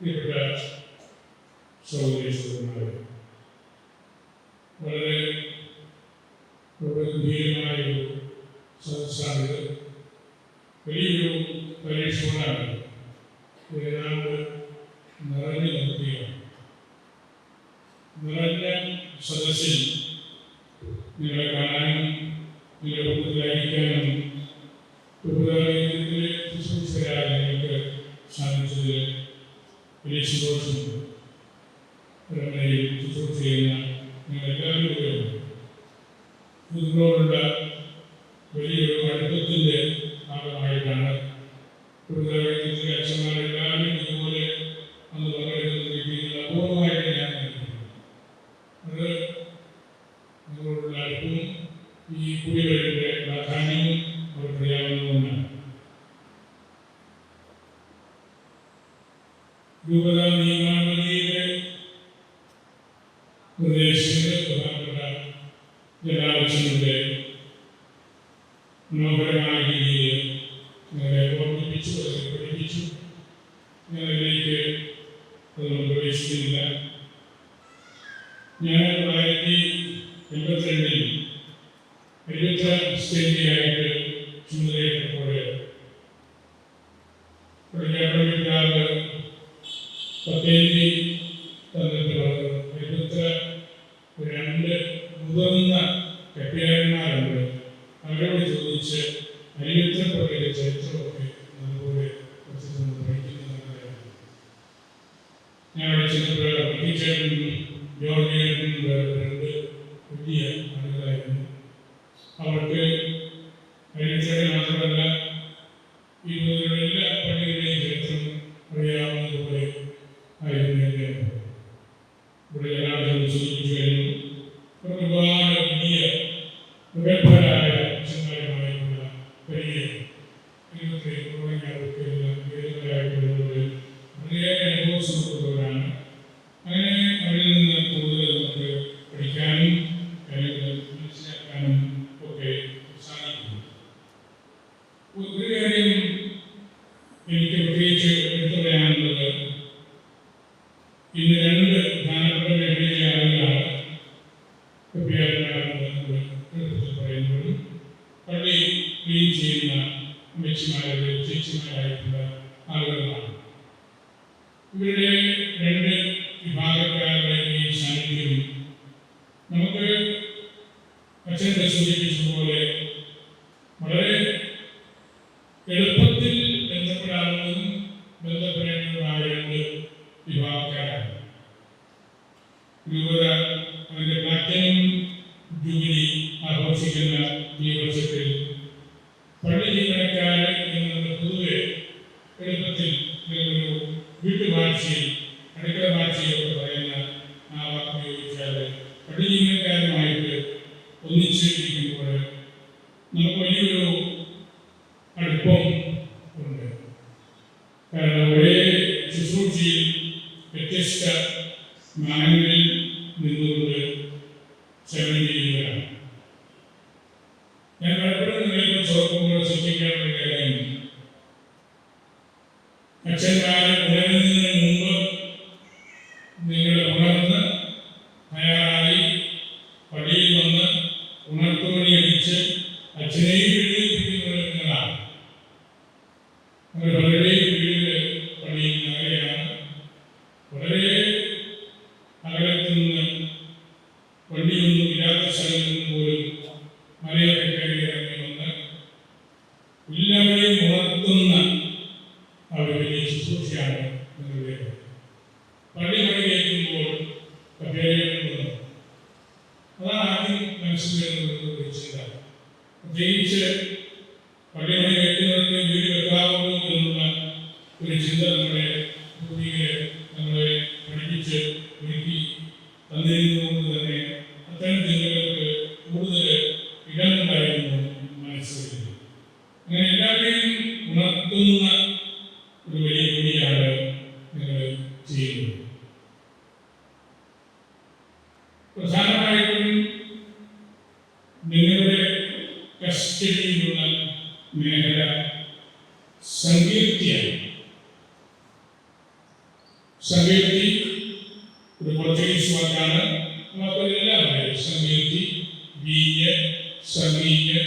പ്രിയപ്പെട്ട സഹോദരി സഹോദരന്മാരെ വളരെ ഗംഭീരമായ ഒരു സദസ്സാണിത് വലിയൊരു പരീക്ഷണമാണ്. ഏതാണ്ട് നിറഞ്ഞു നിർത്തുകയാണ് നിറഞ്ഞ സദസ്സിൽ നിങ്ങളെ കാണാനും നിങ്ങളുടെ കൂട്ടത്തിലായിരിക്കാനും ഉപകാരത്തിലെ ശുശ്രൂഷകരായ യേശുദോഷം ശുശ്രൂഷ ചെയ്യുന്ന നിങ്ങളെല്ലാവരും ഉപയോഗം ഇതിനോടുള്ള വലിയൊരു അടുപ്പത്തിന്റെ ഭാഗമായിട്ടാണ് കുടുംബത്തിലെ അച്ഛന്മാരെല്ലാവരും ഇതുപോലെ അന്ന് പങ്കെടുക്കുന്ന കിട്ടിയത് അപൂർവമായിട്ട് ഞാൻ അത് നിങ്ങളോടുള്ള അടുപ്പവും ഈ കുടിവെള്ളിന്റെ പ്രാധാന്യവും അവർക്കറിയാവുന്നതുകൊണ്ട് രൂപതാ നിയമ വകയിലെ ചരിത്രമൊക്കെ നല്ലപോലെ പഠിക്കുന്നതാണ് ഞങ്ങളുടെ ചെറുപ്പുഴ ടീച്ചറിൽ ഇന്ന് രണ്ട് പ്രധാനപ്പെട്ട മേഖലയിലെ ആളുകളാണ് പറയുമ്പോൾ പള്ളി ക്ലീൻ ചെയ്യുന്ന അമ്മച്ചിമാരെ ചേച്ചിമാരായി ഒന്നിച്ചിരിക്കുമ്പോൾ നമുക്ക് വലിയൊരു അടുപ്പം ഉണ്ട്. കാരണം ഒരേ ശുശ്രൂഷയിൽ വ്യത്യസ്ത മാനങ്ങൾ പോർച്ചുഗീസ് വാക്കാണ് നമുക്കതെല്ലാം അറിയാം സമീർത്തി വീഞ്ഞ് സമീഞ്ഞ്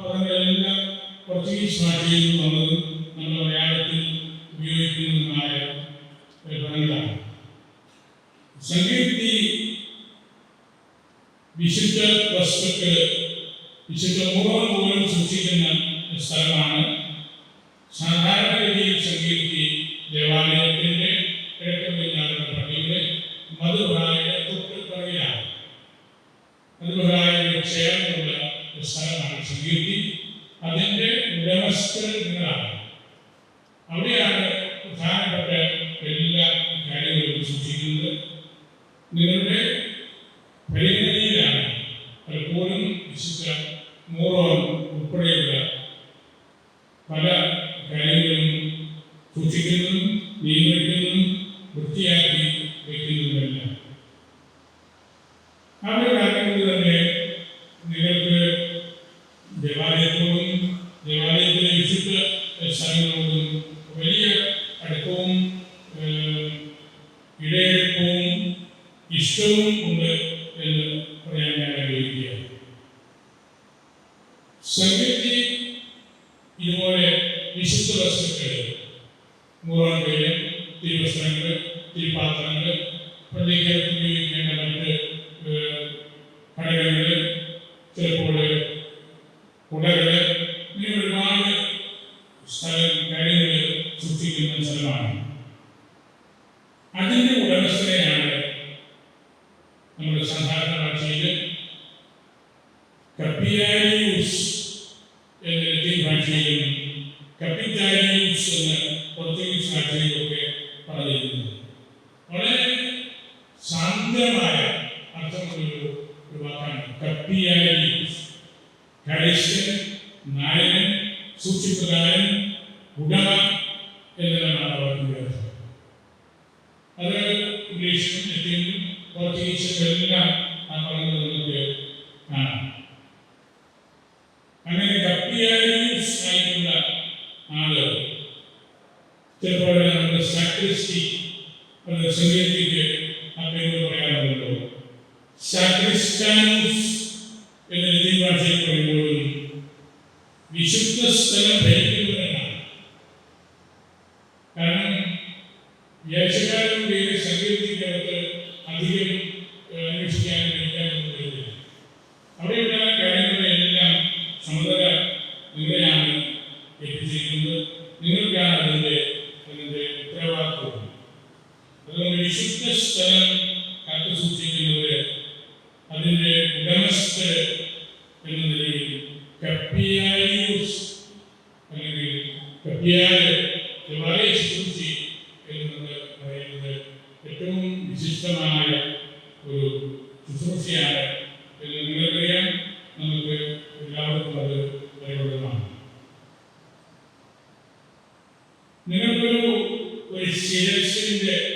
പറഞ്ഞതെല്ലാം പോർച്ചുഗീസ് ഭാഷയിൽ നിന്നും വന്നതും மூலம் உட்படைய സക്രിസ്റ്റാനൂസ് എന്ന ലത്തീൻ ഭാഷയിൽ പറയുമ്പോഴും വിശുദ്ധ സ്ഥലം Biz Sinem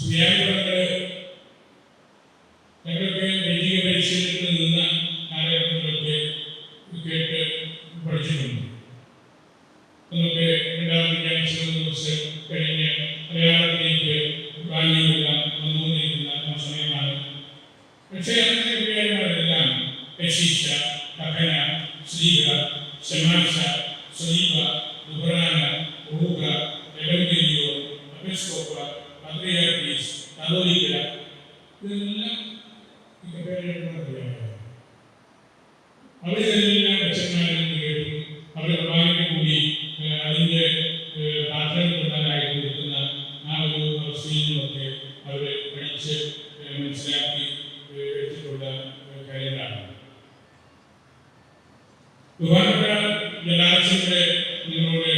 Si ഗവർണർ ജലാശയത്തെ നിങ്ങളോട്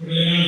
ഇവിടെ ഞാൻ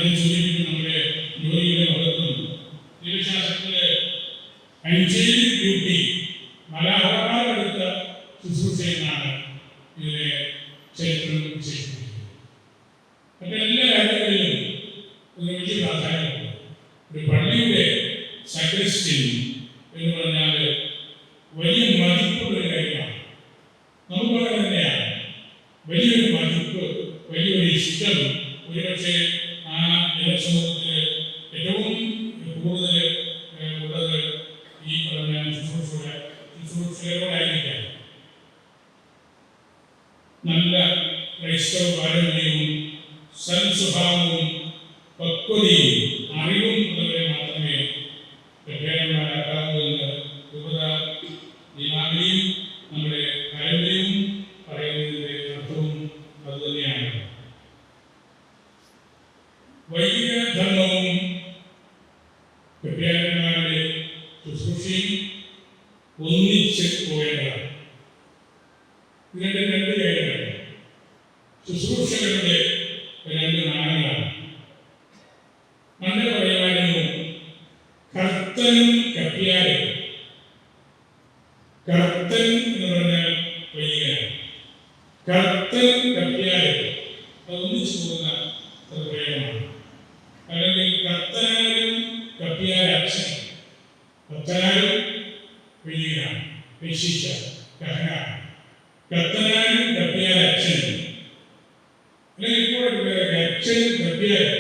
యాక్షన్ ప్లీజ్ ఇప్పుడు యాక్షన్ ప్రత్యేక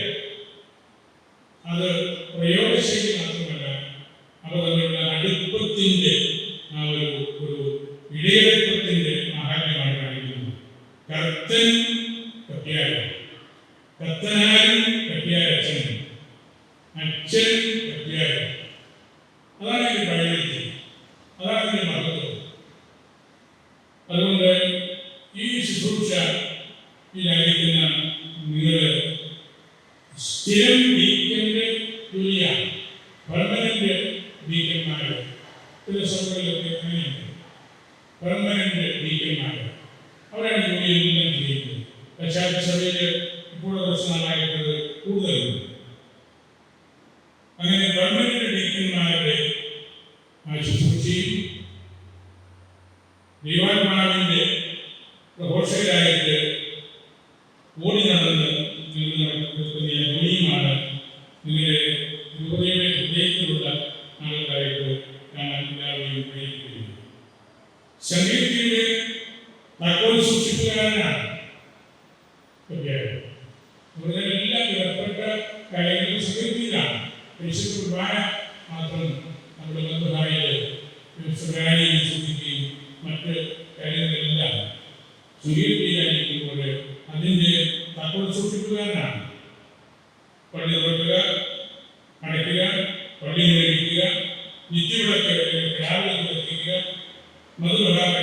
Jesus. 没有嘞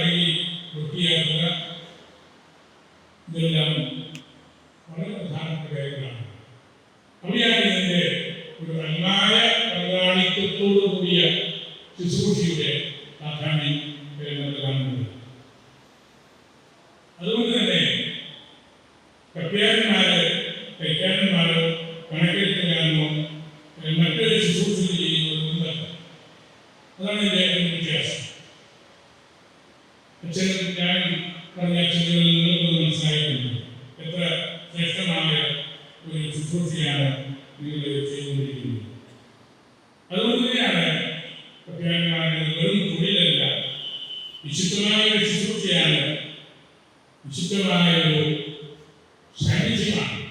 谁的肩？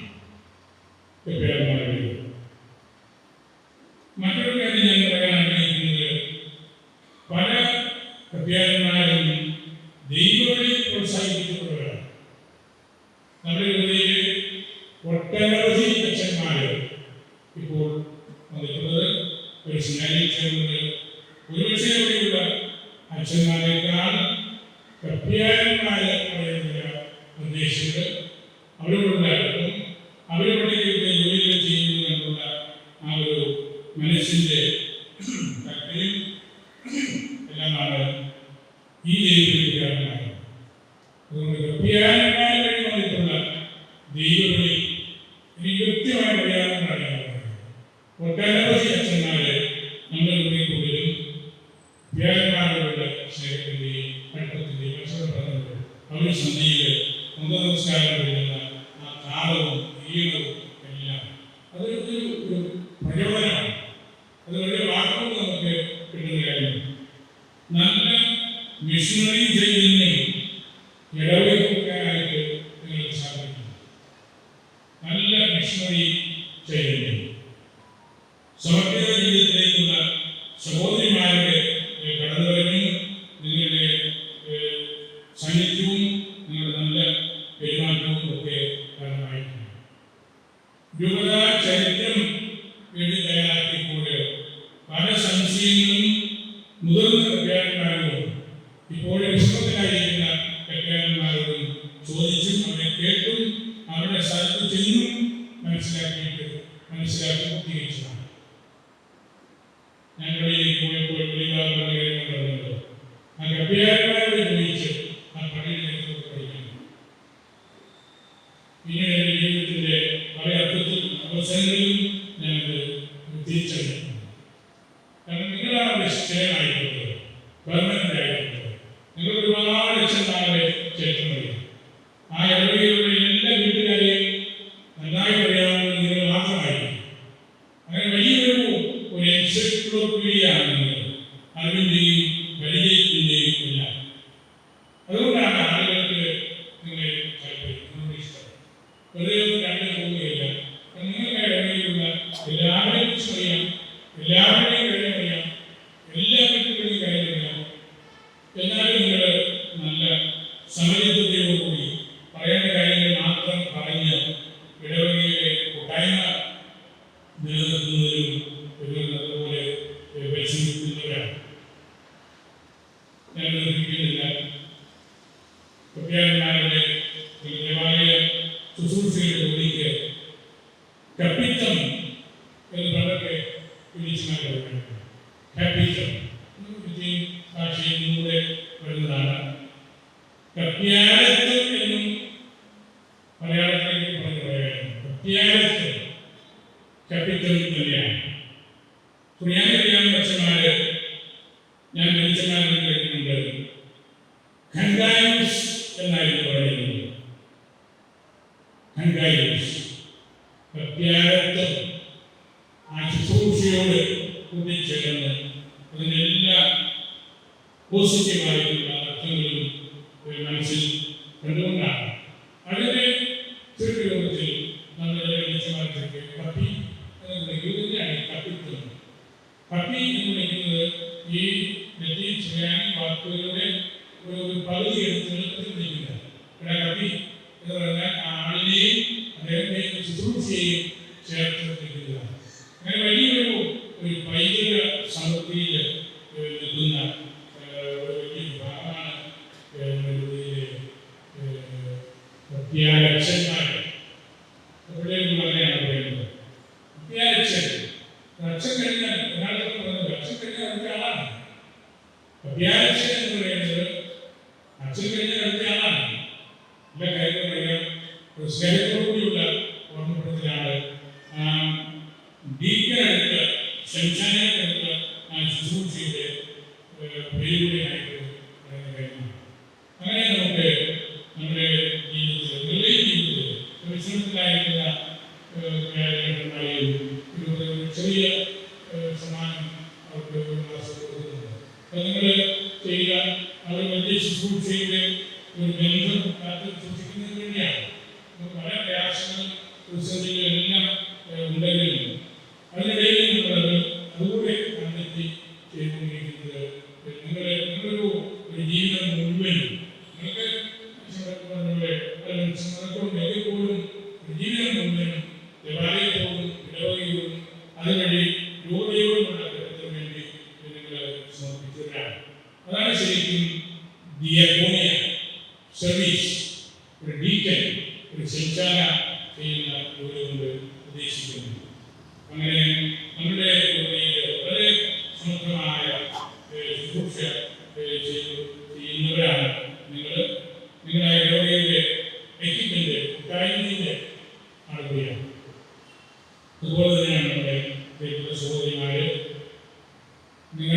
Porque eu não tinha mais ഇപ്പോഴും വിശ്വത്തിലായി എന്നെയും കണ്ടിട്ടുമില്ല എങ്ങനെ കഴിയുന്ന എല്ലാവരും ചെയ്യാൻ ഞാൻ മരിച്ചമാരുടെ ഏഴ് ലക്ഷങ്ങൾ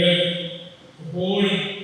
The boy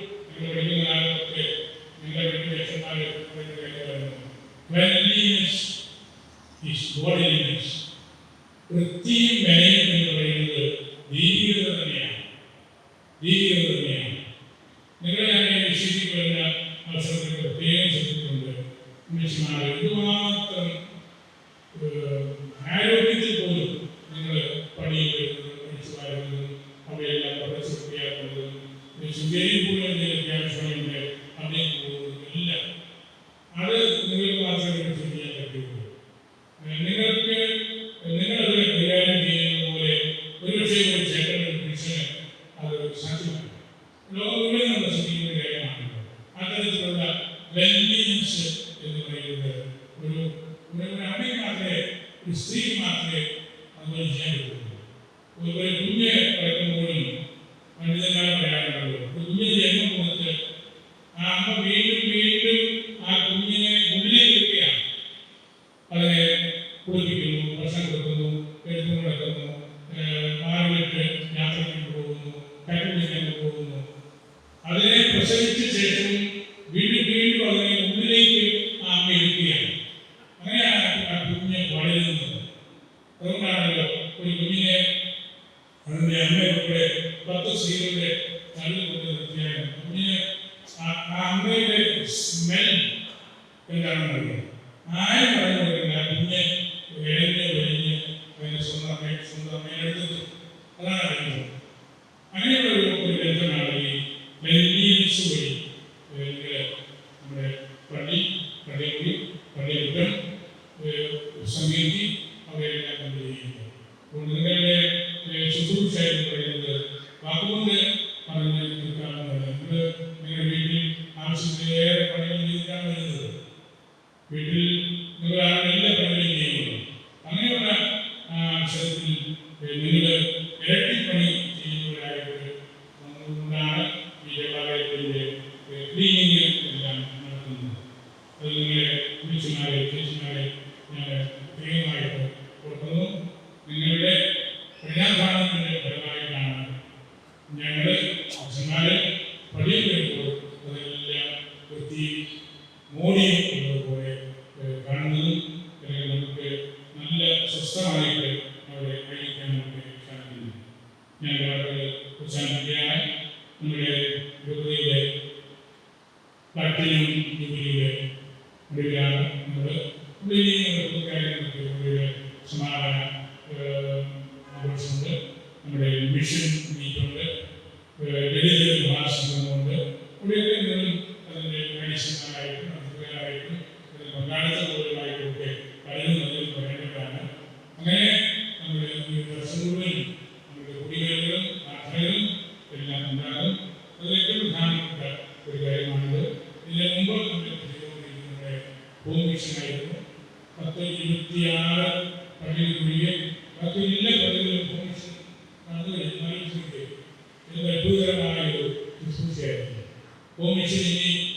സ്വന്തം അമ്മയെ എടുത്തു അതാണ് അറിയുന്നത് അങ്ങനെയുള്ള ഒരു ബന്ധമാണ് പത്ത് ഇരുപത്തിയാറ് പള്ളിയിൽ കുടിയിൽ മറ്റു എല്ലാ പള്ളികളിലും ഹോംസ് നടന്നു കഴിഞ്ഞു ഇത് അത്ഭുതകരമായ ഒരു ശുശ്രൂഷയായിരുന്നു. ഹോമിച്ചിനി